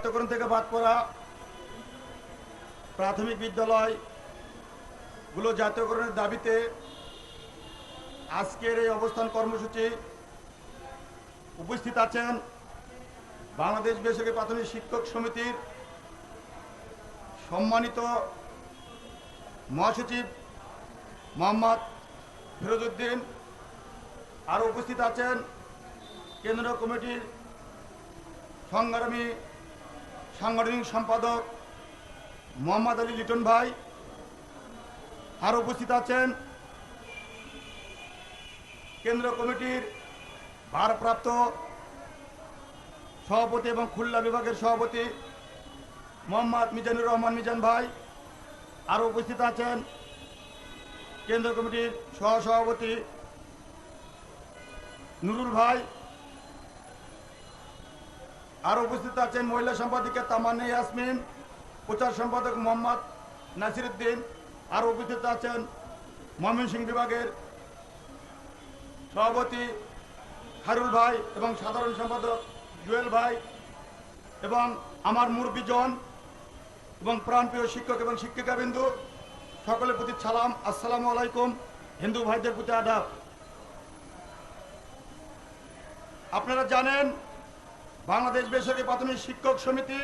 জাতীয়করণ থেকে বাদ পড়া প্রাথমিক বিদ্যালয়গুলো জাতীয়করণের দাবিতে আজকের এই অবস্থান কর্মসূচি উপস্থিত আছেন বাংলাদেশ বেসরকারি প্রাথমিক শিক্ষক সমিতির সম্মানিত মহাসচিব মোহাম্মদ ফিরোজউদ্দিন। আরও উপস্থিত আছেন কেন্দ্রীয় কমিটির সংগ্রামী সাংগঠনিক সম্পাদক মোহাম্মদ আলী লিটন ভাই। আরও উপস্থিত আছেন কেন্দ্র কমিটির ভারপ্রাপ্ত সভাপতি এবং খুলনা বিভাগের সভাপতি মোহাম্মদ মিজানুর রহমান মিজান ভাই। আরও উপস্থিত আছেন কেন্দ্রীয় কমিটির সহসভাপতি নুরুল ভাই। আরও উপস্থিত আছেন মহিলা সম্পাদিকা তামান্না ইয়াসমিন, প্রচার সম্পাদক মোহাম্মদ নাসিরুদ্দিন আরও উপস্থিত আছেন ময়মনসিংহ বিভাগের সভাপতি হারুল ভাই এবং সাধারণ সম্পাদক জুয়েল ভাই এবং আমার মুরব্বীজন এবং প্রাণপ্রিয় শিক্ষক এবং শিক্ষিকাবিন্দু, সকলের প্রতি সালাম, আসসালামু আলাইকুম, হিন্দু ভাইদের প্রতি আদাব। আপনারা জানেন বাংলাদেশ বেসরকারি প্রাথমিক শিক্ষক সমিতি,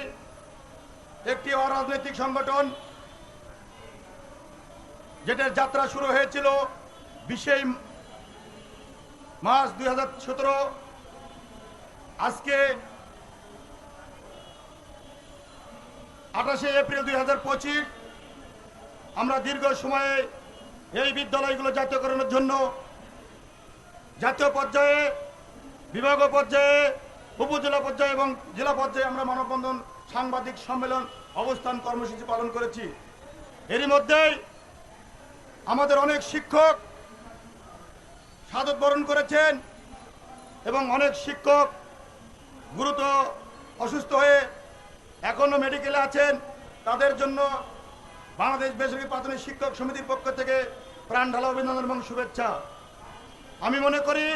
একটি অরাজনৈতিক সংগঠন, যেটার যাত্রা শুরু হয়েছিল বিশেই মার্চ দুই হাজার সতেরো। আজকে আঠাশে এপ্রিল দুই হাজার পঁচিশ, আমরা দীর্ঘ সময়ে এই বিদ্যালয়গুলো জাতীয়করণের জন্য জাতীয় পর্যায়ে বিভাগ পর্যায়ে উপজেলা পর্যায়ে এবং জেলা পর্যায়ে আমরা মানববন্ধন সাংবাদিক সম্মেলন অবস্থান কর্মসূচি পালন করেছি। এরই মধ্যেই আমাদের অনেক শিক্ষক সাদত বরণ করেছেন এবং অনেক শিক্ষক গুরুতর অসুস্থ হয়ে এখনও মেডিকেলে আছেন। তাদের জন্য বাংলাদেশ বেসরকারি প্রাথমিক শিক্ষক সমিতির পক্ষ থেকে প্রাণ ঢালা অভিনন্দন এবং শুভেচ্ছা। আমি মনে করি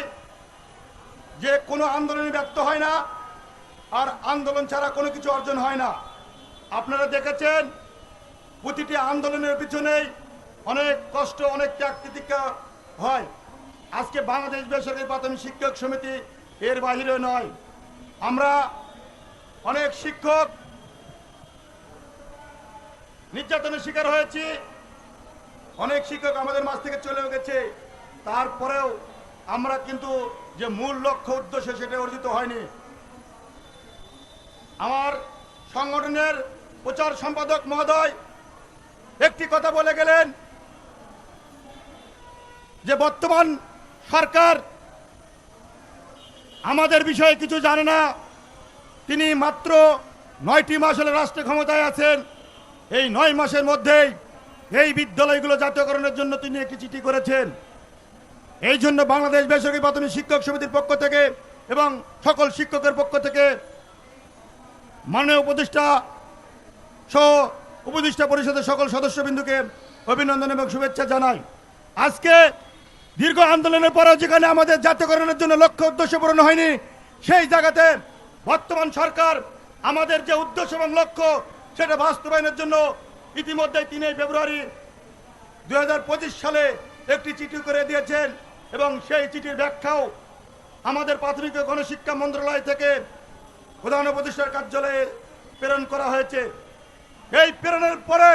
যে কোনো আন্দোলনে ব্যর্থ হয় না, আর আন্দোলন ছাড়া কোনো কিছু অর্জন হয় না। আপনারা দেখেছেন, প্রতিটি আন্দোলনের পিছনেই অনেক কষ্ট, অনেক ত্যাগ তিতিক্ষা হয়। আজকে বাংলাদেশ বেসরকারি প্রাথমিক শিক্ষক সমিতি এর বাহিরে নয়। আমরা অনেক শিক্ষক নির্যাতনের শিকার হয়েছি। অনেক শিক্ষক আমাদের মাঝ থেকে চলে গেছে। তারপরেও আমরা কিন্তু যে মূল লক্ষ্য উদ্দেশ্য সেটা অর্জিত হয়নি। আমার সংগঠনের প্রচার সম্পাদক মহোদয় একটি কথা বলে গেলেন যে বর্তমান সরকার আমাদের বিষয়ে কিছু জানে না। তিনি মাত্র নয়টি মাস হলে রাষ্ট্র ক্ষমতায় আছেন। এই নয় মাসের মধ্যেই এই বিদ্যালয়গুলো জাতীয়করণের জন্য তিনি একটি চিঠি করেছেন। এই জন্য বাংলাদেশ বেসরকারি প্রাথমিক শিক্ষক সমিতির পক্ষ থেকে এবং সকল শিক্ষকের পক্ষ থেকে মাননীয় উপদেষ্টা সহ উপদেষ্টা পরিষদের সকল সদস্যবিন্দুকে অভিনন্দন এবং শুভেচ্ছা জানাই। আজকে দীর্ঘ আন্দোলনের পরেও যেখানে আমাদের জাতীয়করণের জন্য লক্ষ্য উদ্দেশ্য পূরণ হয়নি, সেই জায়গাতে বর্তমান সরকার আমাদের যে উদ্দেশ্য এবং লক্ষ্য সেটা বাস্তবায়নের জন্য ইতিমধ্যে তিনই ফেব্রুয়ারি দু হাজার পঁচিশ সালে একটি চিঠি করে দিয়েছেন। এবং সেই চিঠির ব্যাখ্যাও আমাদের প্রাথমিক ও গণশিক্ষা মন্ত্রণালয় থেকে প্রধান উপদেষ্টার কার্যালয়ে প্রেরণ করা হয়েছে। এই প্রেরণের পরে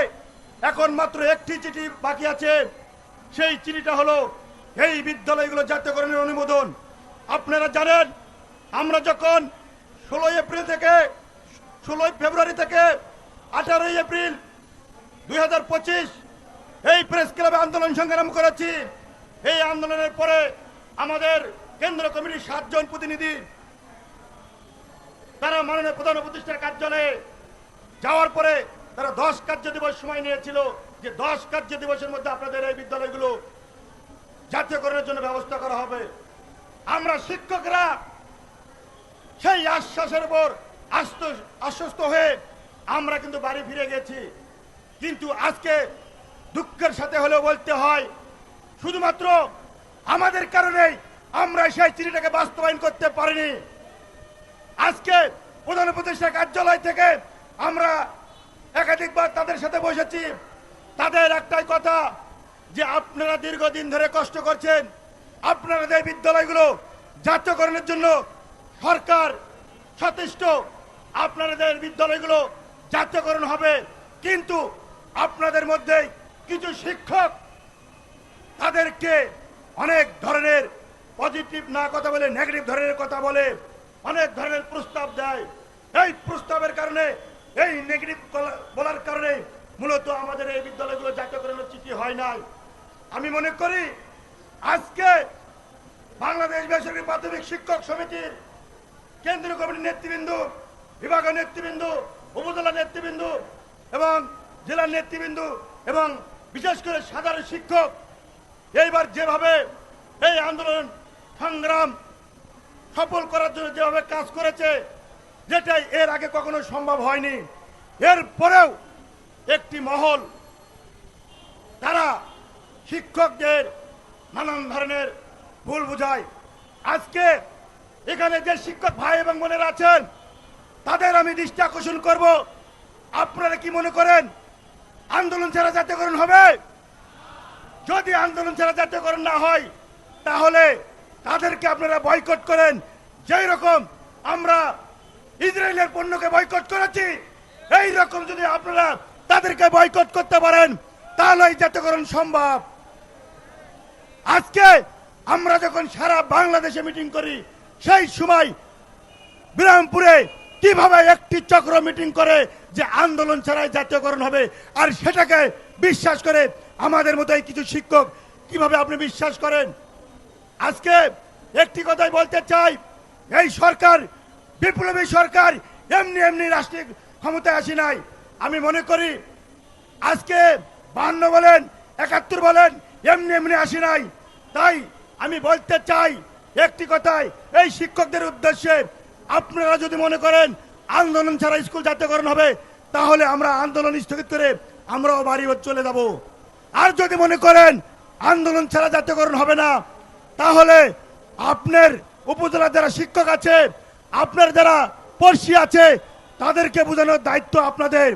এখন মাত্র একটি চিঠি বাকি আছে। সেই চিঠিটা হলো, এই বিদ্যালয়গুলো জাতীয়করণের অনুমোদন। আপনারা জানেন, আমরা যখন ষোলোই এপ্রিল থেকে, ষোলোই ফেব্রুয়ারি থেকে আঠারোই এপ্রিল দুই হাজার পঁচিশ এই প্রেস ক্লাবে আন্দোলন সংগ্রাম করেছি। এই আন্দোলনের পরে আমাদের কেন্দ্র কমিটির সাতজন প্রতিনিধি, তারা মাননীয় প্রধান উপদেষ্টার কার্যালয়ে যাওয়ার পরে তারা দশ কার্য দিবস সময় নিয়েছিল। যে দশ কার্য দিবসের মধ্যে আপনাদের এই বিদ্যালয়গুলো জাতীয়করণের জন্য ব্যবস্থা করা হবে। আমরা শিক্ষকরা সেই আশ্বাসের উপর আশ্বস্ত হয়ে আমরা কিন্তু বাড়ি ফিরে গেছি। কিন্তু আজকে দুঃখের সাথে হলেও বলতে হয় শুধুমাত্র আমাদের কারণেই আমরা সেই চিঠিটাকে বাস্তবায়ন করতে পারিনি। আজকে প্রধান উপদেষ্টা কার্যালয় থেকে আমরা একাধিকবার তাদের সাথে বসেছি। তাদের একটাই কথা যে আপনারা দীর্ঘদিন ধরে কষ্ট করছেন। আপনাদের বিদ্যালয়গুলো জাতীয়করণের জন্য সরকার সচেষ্ট। আপনাদের বিদ্যালয়গুলো জাতীয়করণ হবে। কিন্তু আপনাদের মধ্যে কিছু শিক্ষক তাদেরকে অনেক ধরনের পজিটিভ না কথা বলে নেগেটিভ ধরনের কথা বলে, অনেক ধরনের প্রস্তাব দেয়। এই প্রস্তাবের কারণে, এই নেগেটিভ বলার কারণে মূলত আমাদের এই বিদ্যালয়গুলো জাতীয়করণের চিঠি হয় নাই। আমি মনে করি, আজকে বাংলাদেশ বেসরকারি প্রাথমিক শিক্ষক সমিতির কেন্দ্রীয় কমিটির নেতৃবৃন্দ বিভাগীয় নেতৃবৃন্দ, উপজেলা নেতৃবৃন্দ এবং জেলার নেতৃবৃন্দ এবং বিশেষ করে সাধারণ শিক্ষক এইবার যেভাবে এই আন্দোলন, সংগ্রাম সফল করার জন্য যেভাবে কাজ করেছে, যেটাই এর আগে কখনো সম্ভব হয়নি এরপরেও একটি মহল, তারা শিক্ষকদের নানান ধরনের ভুল বুঝায়। আজকে এখানে যে শিক্ষক ভাই এবং বোনের আছেন, তাদের আমি দৃষ্টি আকর্ষণ করব। আপনারা কি মনে করেন, আন্দোলন ছাড়া জাতীয়করণ হবে? যদি আন্দোলন ছাড়া জাতীয়করণ না হয়, তাহলে তাদেরকে আপনারা বয়কট করেন। যেই রকম আমরা ইসরায়েলের পণ্যকে বয়কট করেছি, এই রকম যদি আপনারা তাদেরকে বয়কট করতে পারেন তাহলে জাতীয়করণ সম্ভব। আজকে আমরা যখন সারা বাংলাদেশে মিটিং করি, সেই সময় বিরামপুরে কীভাবে একটি চক্র মিটিং করে যে আন্দোলন ছাড়াই জাতীয়করণ হবে, আর সেটাকে বিশ্বাস করে আমাদের মতো কিছু শিক্ষক কীভাবে আপনি বিশ্বাস করেন? আজকে একটি কথাই বলতে চাই, এই সরকার, বিপ্লবী সরকার এমনি এমনি রাষ্ট্রীয় ক্ষমতায় আসি নাই। আমি মনে করি, আজকে বাহান্ন বলেন, একাত্তর বলেন, এমনি এমনি আসি নাই। তাই আমি বলতে চাই একটি কথাই, এই শিক্ষকদের উদ্দেশ্যে আপনারা যদি মনে করেন আন্দোলন ছাড়া স্কুল জাতীয়করণ হবে, তাহলে আমরা আন্দোলন স্থগিত করে আমরাও বাড়ি চলে যাব। আর যদি মনে করেন আন্দোলন ছাড়া জাতীয়করণ হবে না, তাহলে আপনার উপজেলার যারা শিক্ষক আছে, আপনার যারা পড়শি আছে, তাদেরকে বোঝানোর দায়িত্ব আপনাদের।